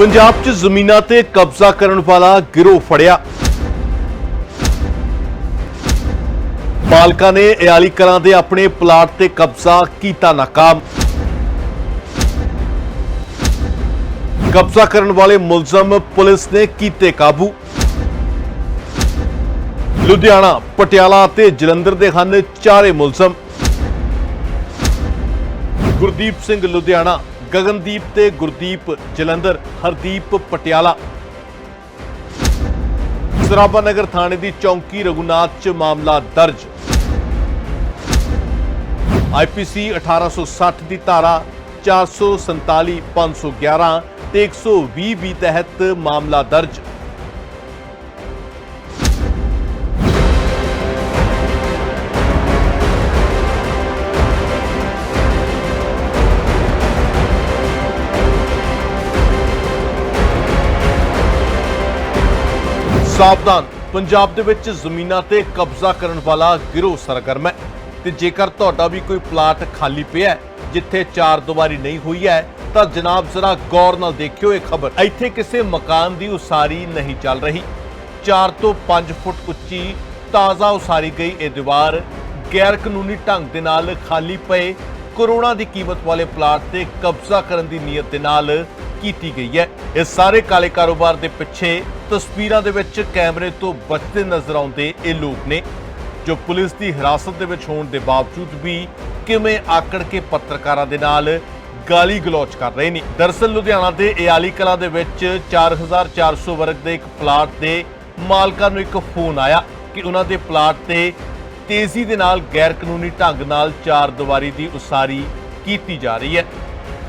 ਪੰਜਾਬ 'ਚ ਜ਼ਮੀਨਾਂ ਤੇ ਕਬਜ਼ਾ ਕਰਨ ਵਾਲਾ ਗਿਰੋਹ ਫੜਿਆ। ਮਾਲਕਾਂ ਨੇ ਇਆਲੀ ਕਲਾਂ ਦੇ ਆਪਣੇ ਪਲਾਟ ਤੇ ਕਬਜ਼ਾ ਕੀਤਾ ਨਾਕਾਮ। ਕਬਜ਼ਾ ਕਰਨ ਵਾਲੇ ਮੁਲਜ਼ਮ ਪੁਲਿਸ ਨੇ ਕੀਤੇ ਕਾਬੂ। ਲੁਧਿਆਣਾ, ਪਟਿਆਲਾ ਤੇ ਜਲੰਧਰ ਦੇ ਹਨ ਚਾਰੇ ਮੁਲਜ਼ਮ। ਗੁਰਦੀਪ ਸਿੰਘ ਲੁਧਿਆਣਾ ਗਗਨਦੀਪ ਤੇ ਗੁਰਦੀਪ ਜਲੰਧਰ, ਹਰਦੀਪ ਪਟਿਆਲਾ। ਸਰਾਭਾ ਨਗਰ ਥਾਣੇ ਦੀ ਚੌਂਕੀ ਰਘੁਨਾਥ ਚ ਮਾਮਲਾ ਦਰਜ। ਆਈਪੀਸੀ 1860 ਦੀ ਧਾਰਾ 447 511 ਤੇ 120 ਵੀ ਤਹਿਤ ਮਾਮਲਾ ਦਰਜ। ਸਾਵਧਾਨ। ਪੰਜਾਬ ਦੇ ਵਿੱਚ ਜ਼ਮੀਨਾਂ ਤੇ ਕਬਜ਼ਾ ਕਰਨ ਵਾਲਾ ਗਿਰੋਹ ਸਰਗਰਮ ਹੈ ਤੇ ਜੇਕਰ ਤੁਹਾਡਾ ਵੀ ਕੋਈ ਪਲਾਟ ਖਾਲੀ ਪਿਆ ਜਿੱਥੇ ਚਾਰ ਦੀਵਾਰੀ ਨਹੀਂ ਹੋਈ ਹੈ, ਤਾਂ ਜਨਾਬ ਜ਼ਰਾ ਗੌਰ ਨਾਲ ਦੇਖਿਓ ਇਹ ਖਬਰ। ਇੱਥੇ ਕਿਸੇ ਮਕਾਨ ਦੀ ਉਸਾਰੀ ਨਹੀਂ ਚੱਲ ਰਹੀ। 4 ਤੋਂ 5 ਫੁੱਟ ਉੱਚੀ ਤਾਜ਼ਾ ਉਸਾਰੀ ਗਈ ਇਹ ਦੀਵਾਰ ਗੈਰ ਕਾਨੂੰਨੀ ਢੰਗ ਦੇ ਨਾਲ ਖਾਲੀ ਪਏ। ਕਰੋੜਾਂ ਦੀ ਕੀਮਤ ਵਾਲੇ ਪਲਾਟ ਤੇ ਕਬਜ਼ਾ ਕਰਨ ਦੀ ਨੀਅਤ ਦੇ ਨਾਲ ਕੀਤੀ ਗਈ ਹੈ। ਇਹ ਸਾਰੇ ਕਾਲੇ ਕਾਰੋਬਾਰ ਦੇ ਪਿੱਛੇ ਤਸਵੀਰਾਂ ਦੇ ਵਿੱਚ ਕੈਮਰੇ ਤੋਂ ਬਚਦੇ ਨਜ਼ਰ ਆਉਂਦੇ ਇਹ ਲੋਕ ਨੇ, ਜੋ ਪੁਲਿਸ ਦੀ ਹਿਰਾਸਤ ਦੇ ਵਿੱਚ ਹੋਣ ਦੇ ਬਾਵਜੂਦ ਵੀ ਕਿਵੇਂ ਆਕੜ ਕੇ ਪੱਤਰਕਾਰਾਂ ਦੇ ਨਾਲ ਗਾਲੀ ਗਲੋਚ ਕਰ ਰਹੇ ਨੇ। ਦਰਸਲ ਲੁਧਿਆਣਾ ਦੇ ਇਆਲੀ ਕਲਾ ਦੇ ਵਿੱਚ 4400 ਵਰਗ ਦੇ ਇੱਕ ਪਲਾਟ ਦੇ ਮਾਲਕਾਂ ਨੂੰ ਇੱਕ ਫੋਨ ਆਇਆ ਕਿ ਉਹਨਾਂ ਦੇ ਪਲਾਟ ਤੇ ਤੇਜ਼ੀ ਦੇ ਨਾਲ ਗੈਰ ਕਾਨੂੰਨੀ ਢੰਗ ਨਾਲ ਚਾਰ ਦੀਵਾਰੀ ਦੀ ਉਸਾਰੀ ਕੀਤੀ ਜਾ ਰਹੀ ਹੈ।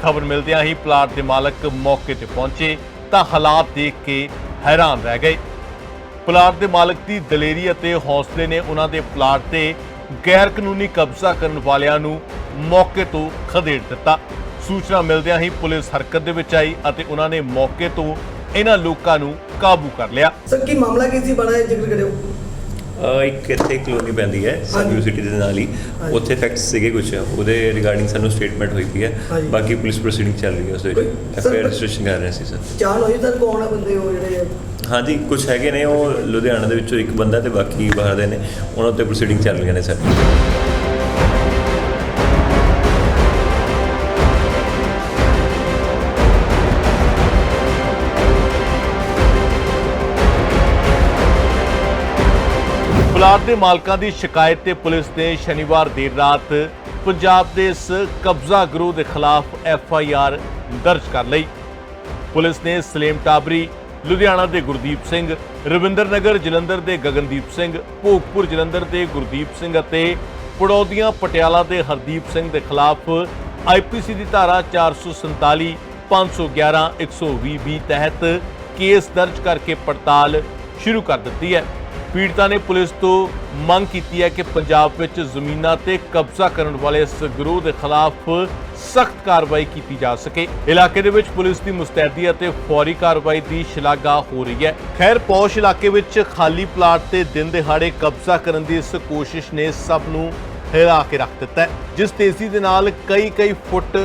ਖਬਰ ਮਿਲਦਿਆਂ ਹੀ ਪਲਾਟ ਦੇ ਮਾਲਕ ਮੌਕੇ ਤੇ ਪਹੁੰਚੇ ਤਾਂ ਹਾਲਾਤ ਦੇਖ ਕੇ ਹੈਰਾਨ ਰਹਿ ਗਏ। ਪਲਾਟ ਦੇ ਮਾਲਕ ਦੀ ਦਲੇਰੀ ਅਤੇ ਹੌਸਲੇ ਨੇ ਉਹਨਾਂ ਦੇ ਪਲਾਟ ਤੇ ਗੈਰ ਕਾਨੂੰਨੀ ਕਬਜ਼ਾ ਕਰਨ ਵਾਲਿਆਂ ਨੂੰ ਮੌਕੇ ਤੋਂ ਖਦੇੜ ਦਿੱਤਾ। ਸੂਚਨਾ ਮਿਲਦਿਆਂ ਹੀ ਪੁਲਿਸ ਹਰਕਤ ਦੇ ਵਿੱਚ ਆਈ ਅਤੇ ਉਹਨਾਂ ਨੇ ਮੌਕੇ ਤੋਂ ਇਹਨਾਂ ਲੋਕਾਂ ਨੂੰ ਕਾਬੂ ਕਰ ਲਿਆ। ਸਰ, ਕੀ ਮਾਮਲਾ ਕੀ ਸੀ? ਬੜਾ ਜ਼ਿਕਰ ਕਰਿਓ। ਇੱਕ ਇੱਥੇ ਕਲੋਨੀ ਪੈਂਦੀ ਹੈ ਹਾਂਜੀ। ਯੂਨੀਵਰਸਿਟੀ ਦੇ ਨਾਲ ਹੀ। ਉੱਥੇ ਫੈਕਟਸ ਸੀਗੇ ਕੁਝ ਉਹਦੇ ਰਿਗਾਰਡਿੰਗ ਸਾਨੂੰ ਸਟੇਟਮੈਂਟ ਹੋਈ ਪਈ ਹੈ। ਬਾਕੀ ਪੁਲਿਸ ਪ੍ਰੋਸੀਡਿੰਗ ਚੱਲ ਰਹੀ ਹੈ ਉਸ ਵਿੱਚ। ਐਫਆਈਆਰ ਰਜਿਸਟ੍ਰੇਸ਼ਨ ਕਰ ਰਹੇ ਸੀ ਸਰ। ਚਾਲ ਹੋਈ ਤਾਂ ਕੌਣ ਆ ਬੰਦੇ ਉਹ ਜਿਹੜੇ? ਹਾਂਜੀ ਕੁਝ ਹੈਗੇ ਨੇ ਉਹ ਲੁਧਿਆਣਾ ਦੇ ਵਿੱਚੋਂ ਇੱਕ ਬੰਦਾ ਤੇ ਬਾਕੀ ਬਾਹਰ ਦੇ ਨੇ। ਉਹਨਾਂ ਉੱਤੇ ਪ੍ਰੋਸੀਡਿੰਗ ਚੱਲ ਰਹੀਆਂ ਨੇ ਸਰ। ਪਲਾਟ ਦੇ ਮਾਲਕਾਂ ਦੀ ਸ਼ਿਕਾਇਤ ਤੇ ਪੁਲਿਸ ਨੇ ਸ਼ਨੀਵਾਰ ਦੇਰ ਰਾਤ ਪੰਜਾਬ ਦੇ ਇਸ ਕਬਜ਼ਾ ਗਰੋਹ ਦੇ ਖਿਲਾਫ ਐਫ ਆਈ ਆਰ ਦਰਜ ਕਰ ਲਈ। ਪੁਲਿਸ ਨੇ ਸਲੇਮ ਟਾਬਰੀ, ਲੁਧਿਆਣਾ ਦੇ ਗੁਰਦੀਪ ਸਿੰਘ ਰਵਿੰਦਰ ਨਗਰ ਜਲੰਧਰ ਦੇ ਗਗਨਦੀਪ ਸਿੰਘ, ਭੋਗਪੁਰ ਜਲੰਧਰ ਦੇ ਗੁਰਦੀਪ ਸਿੰਘ ਅਤੇ ਪੜੌਦੀਆਂ ਪਟਿਆਲਾ ਦੇ ਹਰਦੀਪ ਸਿੰਘ ਦੇ ਖਿਲਾਫ ਆਈਪੀਸੀ ਦੀ ਧਾਰਾ 447 511 120 ਬੀ ਤਹਿਤ ਕੇਸ ਦਰਜ ਕਰਕੇ ਪੜਤਾਲ ਸ਼ੁਰੂ ਕਰ ਦਿੱਤੀ ਹੈ। ਪੀੜਤਾ ਨੇ ਪੁਲਿਸ ਤੋਂ ਮੰਗ ਕੀਤੀ ਹੈ ਕਿ ਪੰਜਾਬ ਵਿੱਚ ਜ਼ਮੀਨਾਂ ਤੇ ਕਬਜ਼ਾ ਕਰਨ ਵਾਲੇ ਇਸ ਗਰੋਹ ਦੇ ਖਿਲਾਫ ਸਖਤ ਕਾਰਵਾਈ ਕੀਤੀ ਜਾ ਸਕੇ। ਇਲਾਕੇ ਦੇ ਵਿੱਚ ਪੁਲਿਸ ਦੀ ਮੁਸਤੈਦੀ ਅਤੇ ਫੌਰੀ ਕਾਰਵਾਈ ਦੀ ਸ਼ਲਾਘਾ ਹੋ ਰਹੀ ਹੈ। ਖੈਰ, ਪੌਸ਼ ਇਲਾਕੇ ਵਿੱਚ ਖਾਲੀ ਪਲਾਟ ਤੇ ਦਿਨ ਦਿਹਾੜੇ ਕਬਜ਼ਾ ਕਰਨ ਦੀ ਇਸ ਕੋਸ਼ਿਸ਼ ਨੇ ਸਭ ਨੂੰ ਹਿਲਾ ਕੇ ਰੱਖ ਦਿੱਤਾ ਹੈ, ਜਿਸ ਤੇਜ਼ੀ ਦੇ ਨਾਲ ਕਈ ਕਈ ਫੁੱਟ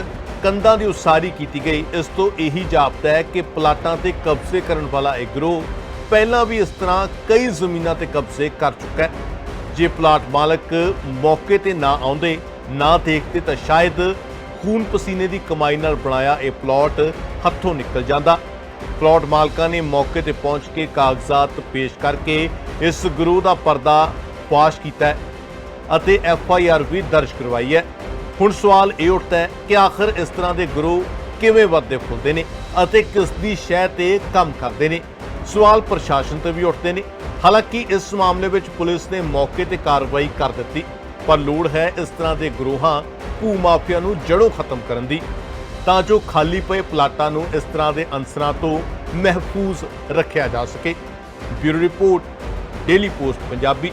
ਕੰਧਾਂ ਦੀ ਉਸਾਰੀ ਕੀਤੀ ਗਈ। ਇਸ ਤੋਂ ਇਹੀ ਜਾਪਦਾ ਹੈ ਕਿ ਪਲਾਟਾਂ ਤੇ ਕਬਜ਼ੇ ਕਰਨ ਵਾਲਾ ਇਹ ਗਰੋਹ ਪਹਿਲਾਂ ਵੀ ਇਸ ਤਰ੍ਹਾਂ ਕਈ ਜ਼ਮੀਨਾਂ ਤੇ ਕਬਜ਼ੇ ਕਰ ਚੁੱਕਾ ਹੈ। ਜੇ ਪਲਾਟ ਮਾਲਕ ਮੌਕੇ ਤੇ ਨਾ ਆਉਂਦੇ, ਨਾ ਦੇਖਦੇ ਤਾਂ ਸ਼ਾਇਦ ਖੂਨ ਪਸੀਨੇ ਦੀ ਕਮਾਈ ਨਾਲ ਬਣਾਇਆ ਇਹ ਪਲਾਟ ਹੱਥੋਂ ਨਿਕਲ ਜਾਂਦਾ। ਪਲਾਟ ਮਾਲਕਾਂ ਨੇ ਮੌਕੇ ਤੇ ਪਹੁੰਚ ਕੇ ਕਾਗਜ਼ਾਤ ਪੇਸ਼ ਕਰਕੇ ਇਸ ਗਰੋਹ ਦਾ ਪਰਦਾ ਫਾਸ਼ ਕੀਤਾ ਹੈ ਅਤੇ ਐਫ ਆਈ ਆਰ ਵੀ ਦਰਜ ਕਰਵਾਈ ਹੈ। ਹੁਣ ਸਵਾਲ ਇਹ ਉੱਠਦਾ ਹੈ ਕਿ ਆਖਰ ਇਸ ਤਰ੍ਹਾਂ ਦੇ ਗਰੋਹ ਕਿਵੇਂ ਵੱਧਦੇ ਫੁੱਲਦੇ ਨੇ ਅਤੇ ਕਿਸ ਦੀ ਸ਼ਹਿ ਤੇ ਕੰਮ ਕਰਦੇ ਨੇ। ਸਵਾਲ ਪ੍ਰਸ਼ਾਸਨ ਤੇ ਵੀ ਉੱਠਦੇ ਨੇ। ਹਾਲਾਂਕਿ ਇਸ ਮਾਮਲੇ ਵਿੱਚ ਪੁਲਿਸ ਨੇ ਮੌਕੇ ਤੇ ਕਾਰਵਾਈ ਕਰ ਦਿੱਤੀ, ਪਰ ਲੋੜ ਹੈ ਇਸ ਤਰ੍ਹਾਂ ਦੇ ਗਰੋਹਾਂ ਭੂ ਮਾਫੀਆ ਨੂੰ ਜੜੋਂ ਖਤਮ ਕਰਨ ਦੀ। ਤਾਂ ਜੋ ਖਾਲੀ ਪਏ ਪਲਾਟਾਂ ਨੂੰ ਇਸ ਤਰ੍ਹਾਂ ਦੇ ਅੰਸਰਾਂ ਤੋਂ ਮਹਿਫੂਜ਼ ਰੱਖਿਆ ਜਾ ਸਕੇ। Bureau report, daily post, Punjabi.